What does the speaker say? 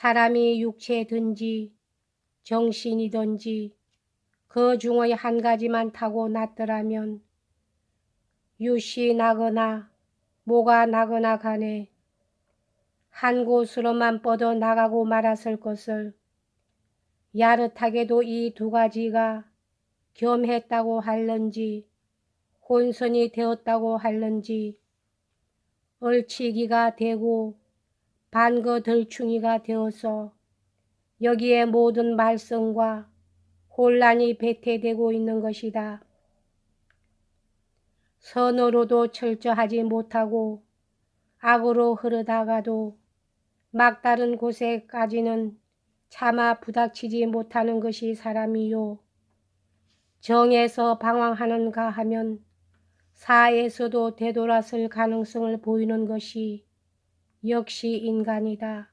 사람이 육체든지 정신이든지 그 중의 한 가지만 타고 났더라면 유씨 나거나 뭐가 나거나 간에 한 곳으로만 뻗어 나가고 말았을 것을 야릇하게도 이 두 가지가 겸했다고 할런지 혼선이 되었다고 할런지 얼치기가 되고 반거 들충이가 되어서 여기에 모든 말썽과 혼란이 배태되고 있는 것이다. 선으로도 철저하지 못하고 악으로 흐르다가도 막다른 곳에까지는 차마 부닥치지 못하는 것이 사람이요. 정에서 방황하는가 하면 사에서도 되돌아설 가능성을 보이는 것이 역시 인간이다.